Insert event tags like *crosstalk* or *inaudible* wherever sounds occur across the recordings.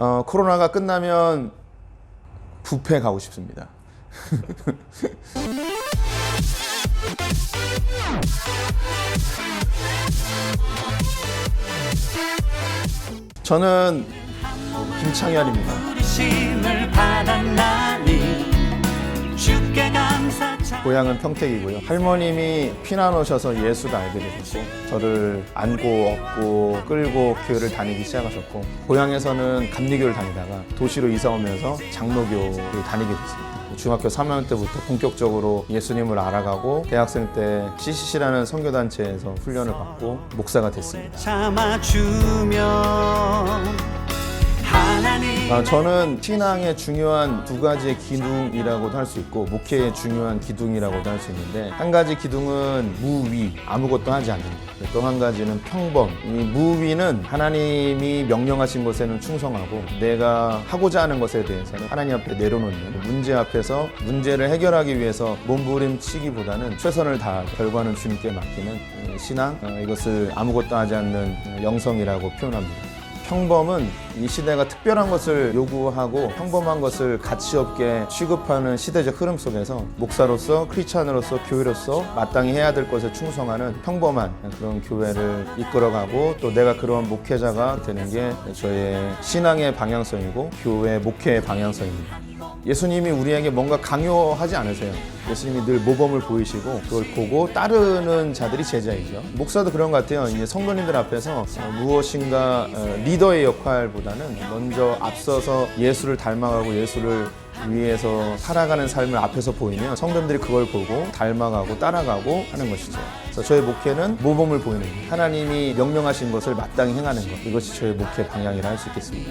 어, 코로나가 끝나면 뷔페 가고 싶습니다. *laughs* 저는 김창현입니다. 고향은 평택이고요. 할머님이 피난 오셔서 예수를 알게 되셨고 저를 안고 업고 끌고 교회를 다니기 시작하셨고 고향에서는 감리교를 다니다가 도시로 이사 오면서 장로교를 다니게 됐습니다. 중학교 3학년 때부터 본격적으로 예수님을 알아가고 대학생 때 CCC라는 선교단체에서 훈련을 받고 목사가 됐습니다. 아, 저는 신앙의 중요한 두 가지의 기둥이라고도 할 수 있고 목회의 중요한 기둥이라고도 할 수 있는데 한 가지 기둥은 무위 아무것도 하지 않는 것. 또한 가지는 평범. 이 무위는 하나님이 명령하신 것에는 충성하고 내가 하고자 하는 것에 대해서는 하나님 앞에 내려놓는 문제 앞에서 문제를 해결하기 위해서 몸부림치기보다는 최선을 다하고 결과는 주님께 맡기는 이 신앙 어, 이것을 아무것도 하지 않는 영성이라고 표현합니다. 평범은 이 시대가 특별한 것을 요구하고 평범한 것을 가치 없게 취급하는 시대적 흐름 속에서 목사로서 크리스찬으로서 교회로서 마땅히 해야 될 것에 충성하는 평범한 그런 교회를 이끌어가고 또 내가 그런 목회자가 되는 게 저의 신앙의 방향성이고 교회 목회의 방향성입니다. 예수님이 우리에게 뭔가 강요하지 않으세요. 예수님이 늘 모범을 보이시고 그걸 보고 따르는 자들이 제자이죠. 목사도 그런 것 같아요. 이제 성도님들 앞에서 어, 무엇인가 어, 리더의 역할보다는 먼저 앞서서 예수를 닮아가고 예수를 위해서 살아가는 삶을 앞에서 보이면 성도님들이 그걸 보고 닮아가고 따라가고 하는 것이죠. 그래서 저의 목회는 모범을 보이는 것. 하나님이 명령하신 것을 마땅히 행하는 것. 이것이 저의 목회 방향이라 할 수 있겠습니다.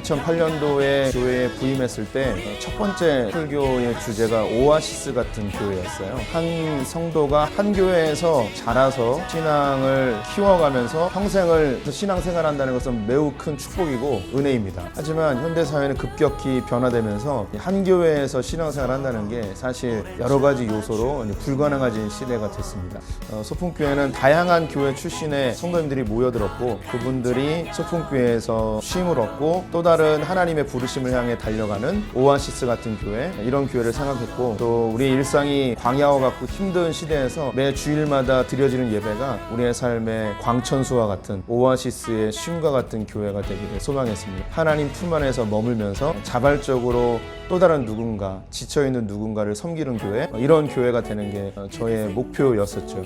2008년도에 교회에 부임했을 때 첫 번째 설교의 주제가 오아시스 같은 교회였어요. 한 성도가 한 교회에서 자라서 신앙을 키워가면서 평생을 신앙생활한다는 것은 매우 큰 축복이고 은혜입니다. 하지만 현대 사회는 급격히 변화되면서 한 교회에서 신앙생활한다는 게 사실 여러 가지 요소로 불가능해진 시대가 됐습니다. 어, 소풍교회는 다양한 교회 출신의 성도님들이 모여들었고 그분들이 소풍교회에서 쉼을 얻고 또 다른 하나님의 부르심을 향해 달려가는 오아시스 같은 교회 이런 교회를 생각했고 또 우리의 일상이 광야와 같고 힘든 시대에서 매 주일마다 드려지는 예배가 우리의 삶의 광천수와 같은 오아시스의 쉼과 같은 교회가 되기를 소망했습니다. 하나님 품 안에서 머물면서 자발적으로 또 다른 누군가 지쳐있는 누군가를 섬기는 교회 이런 교회가 되는 게 저의 목표였었죠.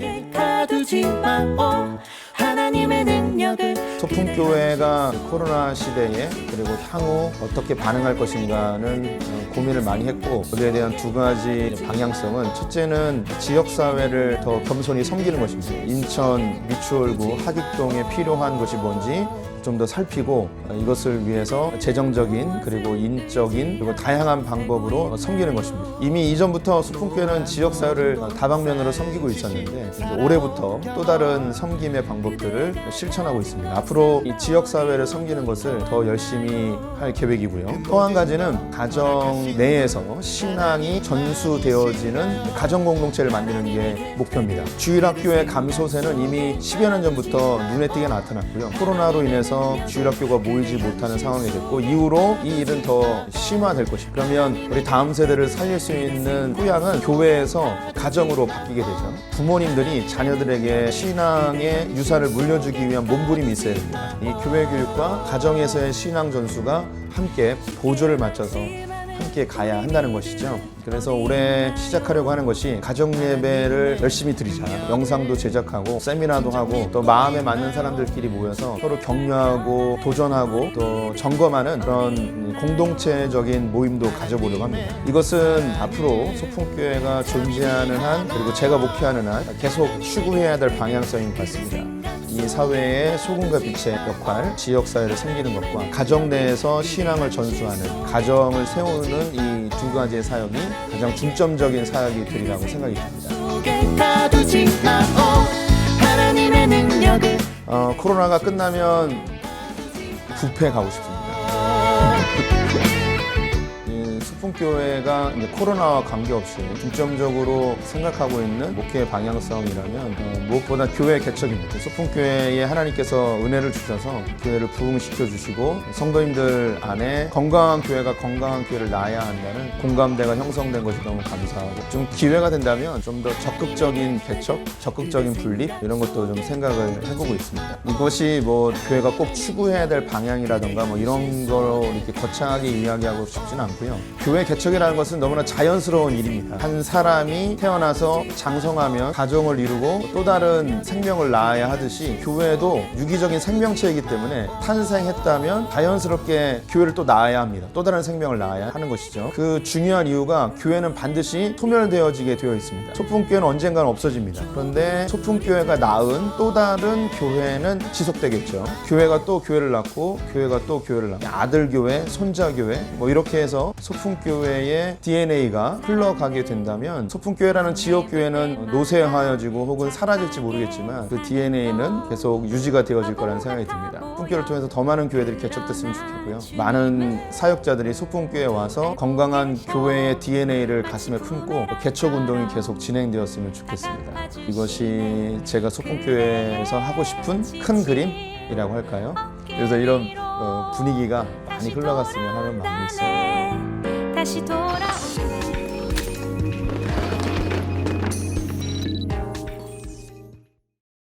소풍교회가 코로나 시대에 그리고 향후 어떻게 반응할 것인가는 어, 고민을 많이 했고 거기에 대한 두 가지 방향성은 첫째는 지역사회를 더 겸손히 섬기는 것입니다. 인천 미추홀구 하객동에 필요한 것이 뭔지 좀 더 살피고 어, 이것을 위해서 재정적인 그리고 인적인 그리고 다양한 방법으로 섬기는 것입니다. 이미 이전부터 수풍교회는 지역사회를 다방면으로 섬기고 있었는데 올해부터 또 다른 섬김의 방법들을 실천하고 있습니다. 앞으로 이 지역사회를 섬기는 것을 더 열심히 할 계획이고요. 또 한 가지는 가정 내에서 신앙이 전수되어지는 가정 공동체를 만드는 게 목표입니다. 주일학교의 감소세는 이미 10여 년 전부터 눈에 띄게 나타났고요. 코로나로 인해서 주일학교가 모이지 못하는 상황이 됐고 이후로 이 일은 더 심화될 것입니다. 그러면 우리 다음 세대를 살릴 수 있는 토양은 교회에서 가정으로 바뀌게 되죠. 부모님들이 자녀들에게 신앙의 유산을 물려주기 위한 몸부림이 있어야 됩니다. 이 교회 교육과 가정에서의 신앙 전수가 함께 보조를 맞춰서 함께 가야 한다는 것이죠. 그래서 올해 시작하려고 하는 것이 가정 예배를 열심히 드리자. 영상도 제작하고 세미나도 하고 또 마음에 맞는 사람들끼리 모여서 서로 격려하고 도전하고 또 점검하는 그런 공동체적인 모임도 가져보려고 합니다. 이것은 앞으로 소풍교회가 존재하는 한 그리고 제가 목회하는 한 계속 추구해야 될 방향성인 것 같습니다. 이 사회의 소금과 빛의 역할, 지역사회를 섬기는 것과 가정 내에서 신앙을 전수하는, 가정을 세우는 이 두 가지의 사역이 가장 중점적인 사역이 되리라고 생각이 듭니다. 어, 코로나가 끝나면 뷔페 가고 싶습니다. 이 소풍교회가 이제 코로나와 관계없이 중점적으로 생각하고 있는 목회 방향성이라면 어, 무엇보다 교회 개척입니다. 소풍교회에 하나님께서 은혜를 주셔서 교회를 부흥시켜 주시고 성도님들 안에 건강한 교회가 건강한 교회를 낳아야 한다는 공감대가 형성된 것이 너무 감사하고 좀 기회가 된다면 좀 더 적극적인 개척, 적극적인 분립 이런 것도 좀 생각을 해보고 있습니다. 이것이 뭐 교회가 꼭 추구해야 될 방향이라던가 뭐 이런 걸 이렇게 거창하게 이야기하고 싶지는 않고요. 교회 개척이라는 것은 너무나 자연스러운 일입니다. 한 사람이 태어나서 장성하면 가정을 이루고 또 다른 생명을 낳아야 하듯이 교회도 유기적인 생명체이기 때문에 탄생했다면 자연스럽게 교회를 또 낳아야 합니다. 또 다른 생명을 낳아야 하는 것이죠. 그 중요한 이유가 교회는 반드시 소멸되어지게 되어 있습니다. 소풍교회는 언젠가는 없어집니다. 그런데 소풍교회가 낳은 또 다른 교회는 지속되겠죠. 교회가 또 교회를 낳고 교회가 또 교회를 낳고 아들 교회, 손자 교회 뭐 이렇게 해서 소 풍교회의 DNA가 흘러가게 된다면 소풍교회라는 지역 교회는 노쇠하여지고 혹은 사라질지 모르겠지만 그 DNA는 계속 유지가 되어질 거라는 생각이 듭니다. 소풍교회를 통해서 더 많은 교회들이 개척됐으면 좋겠고요. 많은 사역자들이 소풍교회에 와서 건강한 교회의 DNA를 가슴에 품고 개척 운동이 계속 진행되었으면 좋겠습니다. 이것이 제가 소풍교회에서 하고 싶은 큰 그림이라고 할까요? 그래서 이런 어, 분위기가 많이 흘러갔으면 하는 마음이 있어요. しとら